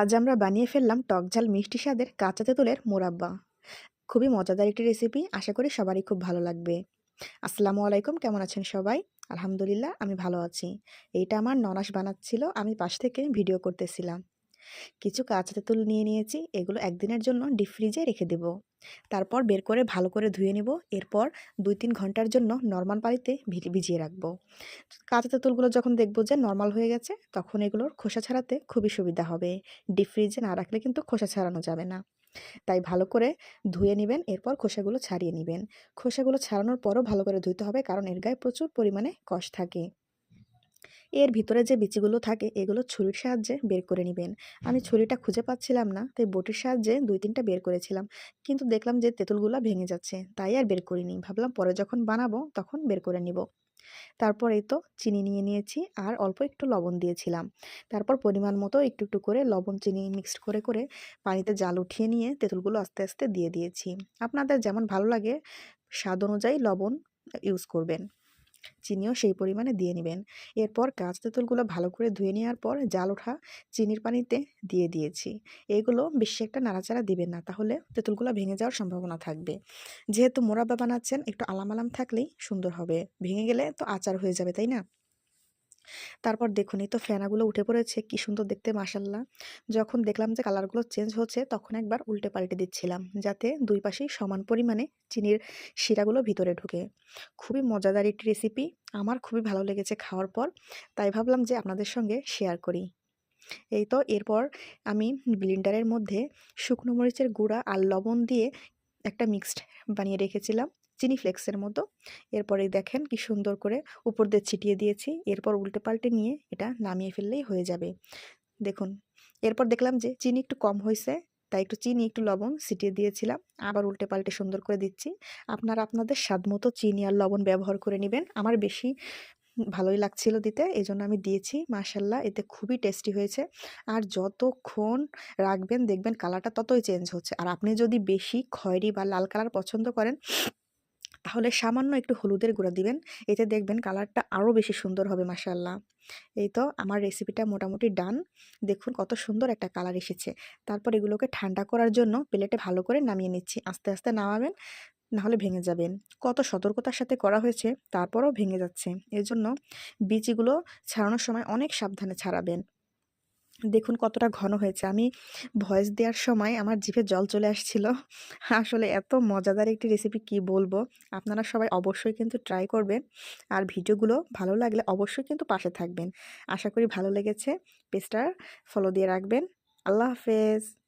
আজ আমরা বানিয়ে ফেললাম টকঝাল মিষ্টি স্বাদের কাঁচা তেঁতুলের মোরাব্বা খুবই মজাদার একটি রেসিপি আশা করি সবারই খুব ভালো লাগবে। আসসালামু আলাইকুম, কেমন আছেন সবাই? আলহামদুলিল্লাহ, আমি ভালো আছি। এইটা আমার ননাস বানাচ্ছিল, আমি পাশ থেকে ভিডিও করতেছিলাম। কিছু কাঁচা তেঁতুল নিয়ে নিয়েছি, এগুলো একদিনের জন্য ডিপ ফ্রিজে রেখে দেব। তারপর বের করে ভালো করে ধুয়ে নেব। এরপর দুই তিন ঘণ্টার জন্য নর্মাল পানিতে ভিজিয়ে রাখব। কাঁচা তেঁতুলগুলো যখন দেখব যে নর্মাল হয়ে গেছে, তখন এগুলোর খোসা ছাড়াতে খুবই সুবিধা হবে। ডিপ ফ্রিজে না রাখলে কিন্তু খোসা ছাড়ানো যাবে না। তাই ভালো করে ধুয়ে নেবেন, এরপর খোসাগুলো ছাড়িয়ে নেবেন। খোসাগুলো ছাড়ানোর পরও ভালো করে ধুইতে হবে, কারণ এর গায়ে প্রচুর পরিমাণে কষ থাকে। এর ভিতরে যে বিচিগুলো থাকে, এগুলো ছুরির সাহায্যে বের করে নেবেন। আমি ছুরিটা খুঁজে পাচ্ছিলাম না, তাই বটির সাহায্যে দুই তিনটা বের করেছিলাম। কিন্তু দেখলাম যে তেঁতুলগুলো ভেঙে যাচ্ছে, তাই আর বের করিনি। ভাবলাম পরে যখন বানাবো তখন বের করে নিব। তারপর এই তো চিনি নিয়ে নিয়েছি আর অল্প একটু লবণ দিয়েছিলাম। তারপর পরিমাণ মতো একটু একটু করে লবণ চিনি মিক্সড করে করে পানিতে জাল উঠিয়ে নিয়ে তেঁতুলগুলো আস্তে আস্তে দিয়ে দিয়েছি। আপনাদের যেমন ভালো লাগে, স্বাদ অনুযায়ী লবণ ইউজ করবেন। চিনিও সেই পরিমাণে দিয়ে নেবেন। এরপর কাঁচ তেঁতুলগুলো ভালো করে ধুয়ে নেওয়ার পর জাল ওঠা চিনির পানিতে দিয়ে দিয়েছি। এগুলো বেশি একটা নাড়াচাড়া দিবেন না, তাহলে তেঁতুলগুলো ভেঙে যাওয়ার সম্ভাবনা থাকবে। যেহেতু মোরাব্বা বানাচ্ছেন, একটু আলাম আলাম থাকলেই সুন্দর হবে। ভেঙে গেলে তো আচার হয়ে যাবে, তাই না? তারপর দেখুন এই তো ফেনাগুলো উঠে পড়েছে, কি সুন্দর দেখতে মাসাল্লাহ যখন দেখলাম যে কালারগুলো চেঞ্জ হচ্ছে, তখন একবার উল্টে পাল্টে দিচ্ছিলাম, যাতে দুই পাশেই সমান পরিমাণে চিনির শিরাগুলো ভিতরে ঢুকে। খুবই মজাদার একটি রেসিপি আমার খুবই ভালো লেগেছে খাওয়ার পর, তাই ভাবলাম যে আপনাদের সঙ্গে শেয়ার করি। এই তো এরপর আমি ব্লিন্ডারের মধ্যে শুকনো মরিচের গুঁড়া আর লবণ দিয়ে একটা মিক্সড বানিয়ে রেখেছিলাম। চিনি ফ্লেক্সের মতো। এরপরে দেখেন কি সুন্দর করে উপর দিয়ে ছিটিয়ে দিয়েছি। এরপর উল্টে পাল্টে নিয়ে এটা নামিয়ে ফেললেই হয়ে যাবে। দেখুন, এরপর দেখলাম যে চিনি একটু কম হয়েছে, তাই একটু চিনি, একটু লবণ ছিটিয়ে দিয়েছিলাম। আবার উল্টে পাল্টে সুন্দর করে দিচ্ছি। আপনারা আপনাদের স্বাদ মতো চিনি আর লবণ ব্যবহার করে নেবেন। আমার বেশি ভালোই লাগছিল দিতে এই জন্য আমি দিয়েছি। মাশাল্লাহ এতে খুবই টেস্টি হয়েছে। আর যতক্ষণ রাখবেন, দেখবেন কালারটা ততই চেঞ্জ হচ্ছে। আর আপনি যদি বেশি খয়েরি বা লাল কালার পছন্দ করেন তাহলে সামান্য একটু হলুদের গুঁড়া দিবেন। এতে দেখবেন কালারটা আরও বেশি সুন্দর হবে মাসাল্লাহ এই তো আমার রেসিপিটা মোটামুটি ডান দেখুন কত সুন্দর একটা কালার এসেছে। তারপর এগুলোকে ঠান্ডা করার জন্য প্লেটে ভালো করে নামিয়ে নিচ্ছি। আস্তে আস্তে নামাবেন, নাহলে ভেঙে যাবেন। কত সতর্কতার সাথে করা হয়েছে, তারপরও ভেঙে যাচ্ছে। এর জন্য বিচিগুলো ছাড়ানোর সময় অনেক সাবধানে ছাড়াবেন। দেখুন কতটা ঘন হয়েছে। আমি ভয়েস দেওয়ার সময় আমার জিভে জল চলে আসছিল। আসলে এত মজাদার একটি রেসিপি কি বলব? আপনারা সবাই অবশ্যই কিন্তু ট্রাই করবেন। আর ভিডিওগুলো ভালো লাগলে অবশ্যই কিন্তু পাশে থাকবেন। আশা করি ভালো লেগেছে। পেজটার ফলো দিয়ে রাখবেন। আল্লাহ হাফেজ।